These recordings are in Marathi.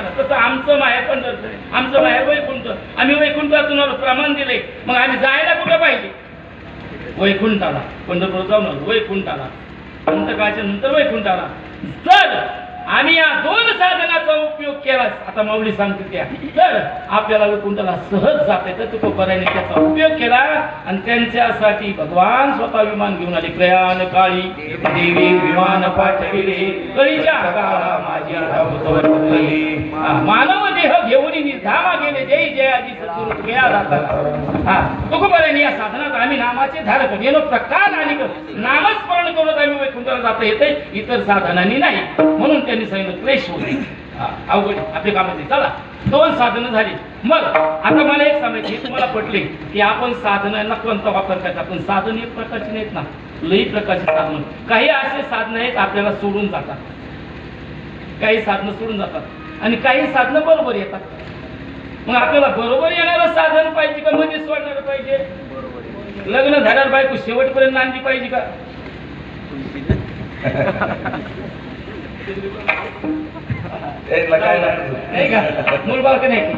तसं आमचं माहेर पंढरपूर आमचं माहेर वैकुंठ. आम्ही वैकुंठातून आलो प्रमाण दिले. मग आम्ही जायला कुठं पाहिजे? वैकुंठाला. पंढरपूर जाऊन आलो. वैकुंठाला. अंतकाळच्या नंतर वैकुंठाला. जर आम्ही या दोन साधनाचा उपयोग केला आता माऊली सांगते त्या. तर आपल्याला वैकुंठाला सहज जाता तर तुकोबराने त्याचा उपयोग केला आणि त्यांच्यासाठी भगवान स्वतः विमान घेऊन आले. प्रयाण काळी देवी विमान पाठविले. कळीच्या काळा माझी मानव देह घेऊन निर्धामा गेले. जय जयाजी सद्गुरु गया हा तुकोबराने या साधनात आम्ही नामाचे धारक. येणं प्रकार आणि नामस्मरण करून आम्ही वैकुंठाला जाता येते इतर साधनांनी नाही. म्हणून त्यांनी सांगितलं क्लेश होते अवघड आपल्या कामाचे चला दोन साधनं झाली. मग आता मला एक सांगायचं तुम्हाला पटले की आपण साधनांना कोणता वापर करायचा पण साधन एक प्रकारची नाहीत ना. लई प्रकारची साधनं. काही असे साधनं आहेत आपल्याला सोडून जातात. काही साधनं सोडून जातात. आणि काही साधनं बरोबर येतात. मग आपल्याला बरोबर येणारं साधन पाहिजे का? म्हणजे मध्ये सोडणार पाहिजे? लग्न झाल्यावर बायको शेवटपर्यंत आणली पाहिजे का? एकला काय नाही का? नाही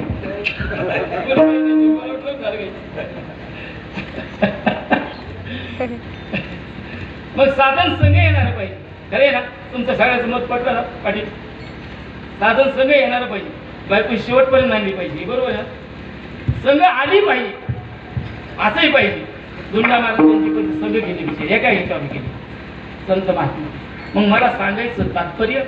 मग साधन संघ येणार पाहिजे. खरे ना? तुमचं सगळ्याचं मत पटलं ना पाटील? साधन संघ येणार पाहिजे. बायको शेवटपर्यंत आणली पाहिजे. बरोबर आहे ना? संघ आली पाहिजे. असंही पाहिजे. दुंडा महाराजांची पण संघ केली विषय एका काय ह्याच्यावर केली. संत महात्मा. मग मला सांगायचं तात्पर्य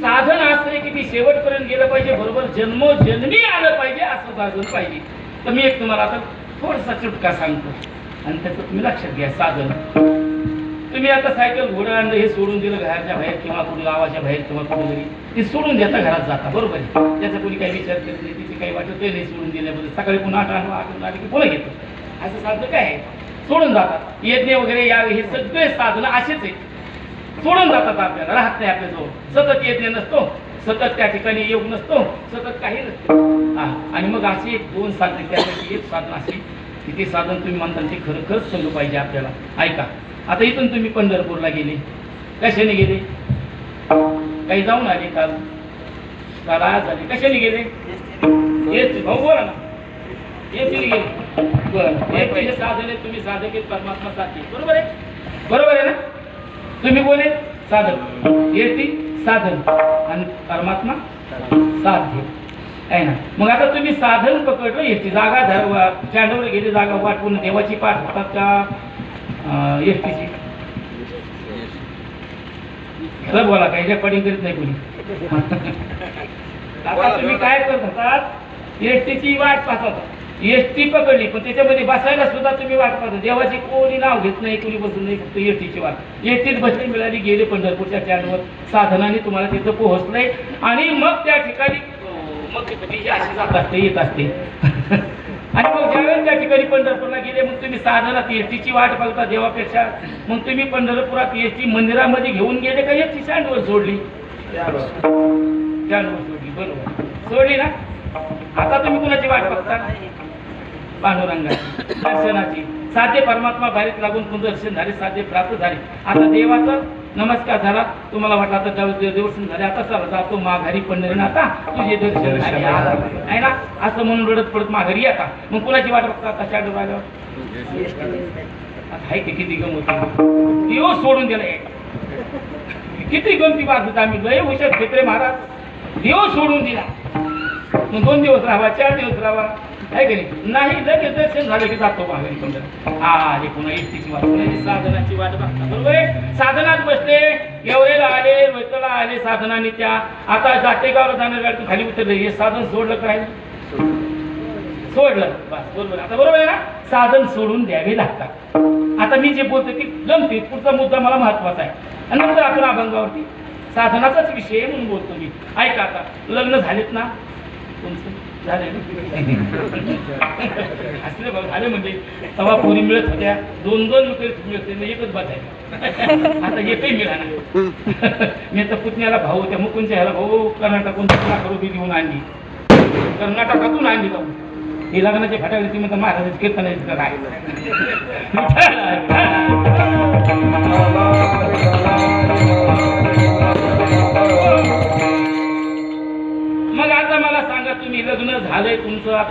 साधन असं आहे की ती शेवटपर्यंत गेलं पाहिजे बरोबर जन्मोजन्मी आलं पाहिजे असं साधन पाहिजे. तर मी एक तुम्हाला आता थोडासा चुटका सांगतो. आणि त्याचं तुम्ही लक्षात घ्या साधन. तुम्ही आता सायकल घोडं आणलं हे सोडून दिलं घराच्या बाहेर किंवा कोणी गावाच्या बाहेर किंवा कोणी घरी ते सोडून देता घरात जाता बरोबर आहे. त्याचा कोणी काही विचार करत नाही तिथे काही वाटत नाही सोडून दिल्याबद्दल. सकाळी पुन्हा आठ आणून आठ आले की पुन्हा घेतो. असं साधन काय आहे? सोडून जातात यज्ञ वगैरे यावे हे सगळे साधनं असेच आहेत. सोडून जातात आपल्याला राहत नाही आपल्याजवळ सतत यज्ञ नसतो सतत त्या ठिकाणी योग नसतो सतत काही नसतो. हा आणि मग असे एक दोन साधने त्यासाठी एक साधन असे की ते साधन तुम्ही म्हणताल ते खरं खरंच समजू पाहिजे आपल्याला. ऐका आता इथून तुम्ही पंढरपूरला गेले. कशाने गेले? काही जाऊन आले काल काल आज आले? कशाने गेले? येत भाऊ बोला ना. येतील गेले. बरं हे साधन आहे तुम्ही साधक परमात्मा साथी बरोबर आहे? बरोबर आहे ना? तुम्ही बोले साधन. येती साधन. आणि परमात्मा साध्य. आहे ना? मग आता तुम्ही साधन पकडलं येते जागा धरवा स्टँडवर गेली जागा वाटवून देवाची पाठ होतात का? एसटीची? खरं बोला काही रेकॉर्डिंग करीत नाही कोणी. आता तुम्ही काय करत होतात? एसटीची वाट पाहत होता. एसटी पकडली पण त्याच्यामध्ये बसायला सुद्धा तुम्ही वाट पाहता. देवाची कोणी नाव घेत नाही कोणी बसून नाही फक्त एसटीची वाट. एसटीत बसली मिळाली गेले पंढरपूरच्या स्टँडवर साधनाने तुम्हाला तिथं पोहोचलंय. आणि मग त्या ठिकाणी मग अशी जात असते येत असते. आणि मग ज्यावेळेस त्या ठिकाणी पंढरपूरला गेले मग तुम्ही साधनात एसटीची वाट बघता देवापेक्षा. मग तुम्ही पंढरपुरात एसटी मंदिरामध्ये घेऊन गेले का एसटी स्टँडवर सोडली? स्टँडवर सोडली बरोबर. सोडली ना? आता तुम्ही कुणाची वाट बघता पांडुरंगाची. दर्शनाची. साध्य परमात्मा बाहेर लागून तुम दर्शन झाले साध्य प्राप्त झाले. आता देवाचं नमस्कार झाला. तुम्हाला वाटलं आता दर्शन झाले. आता चला जातो माघारी पंढरीनं आता तुझे दर्शन. आहे ना? असं म्हणून रडत पडत माघारी आता मग कुणाची वाट बघता आता शाडू आता हाय की किती गमत देव सोडून दिलाय. किती गमती बाजूत आम्ही. लय हुशार क्षेत्रे महाराज. देव सोडून दिला. मग दोन दिवस राहावा चार दिवस राहावा आहे की नाही? नाही लगेच दर्शन झालं की जातो माघारी पंढर हा हे पुन्हा एसटीची वाट पुन्हा साधनाची वाट बघता बरोबर? आहे साधनात बसले एवढेला आले वैतला आले साधनाने त्या आता जातेगावला जाणार गाडी खाली उतरले हे साधन सोडलं काय सोडलं. बस बरोबर. आता बरोबर आहे ना? साधन सोडून द्यावे लागतात. आता मी जे बोलतो ती जमते. पुढचा मुद्दा मला महत्त्वाचा आहे. आणि नंतर आपण अभंगावरती साधनाचाच विषय म्हणून बोलतो मी. ऐका आता लग्न झालेत ना? तुमचं असले बघ झाले म्हणजे तवा पोरी मिळत होत्या. दोन दोन रुपये मिळत मग एकच बात आहे. आता एकही मिळाला मी तर पुतण्याला भाऊ त्या मुकुंच्या ह्याला भाऊ कर्नाटकून तुला करू ती घेऊन आणली. कर्नाटकातून आणली जाऊन हे लग्नाचे फटाकडी ती म्हणतात महाराजाची कीर्तन आहे काय लग्न झालंय तुमचं आता